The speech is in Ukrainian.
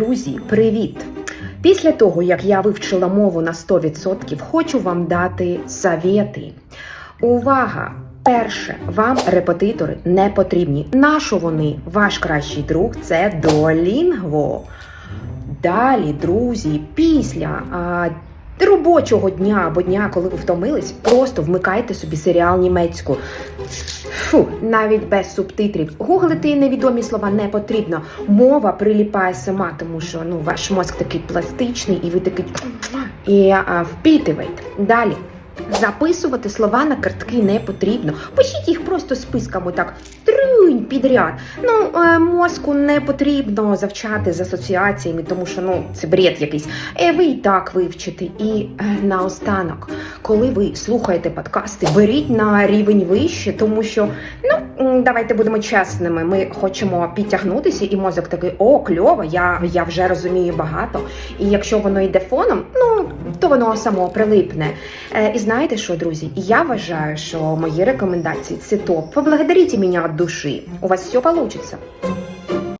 Друзі, привіт! Після того, як я вивчила мову на 100%, хочу вам дати совєти. Увага! Перше, вам репетитори не потрібні. Нащо вони? Ваш кращий друг це Duolingo. Далі, друзі, після а, робочого дня або дня, коли ви втомились, просто вмикайте собі серіал німецьку. Фу, навіть без субтитрів. Гуглити невідомі слова не потрібно. Мова приліпає сама, тому що ну ваш мозк такий пластичний, і ви такий і а, впітивайте. Далі. Записувати слова на картки не потрібно. Пишіть їх просто списками так трюнь підряд. Ну, е, мозку не потрібно завчати з асоціаціями, тому що ну це бред якийсь. Е, ви і так вивчите. І е, наостанок, коли ви слухаєте подкасти, беріть на рівень вище, тому що ну давайте будемо чесними. Ми хочемо підтягнутися, і мозок такий о, кльово, я, я вже розумію багато. І якщо воно йде фоном, ну то воно само прилипне. Е, і знаєте що, друзі? Я вважаю, що мої рекомендації це топ. Поблагодаріть мене від душі. У вас все вийде.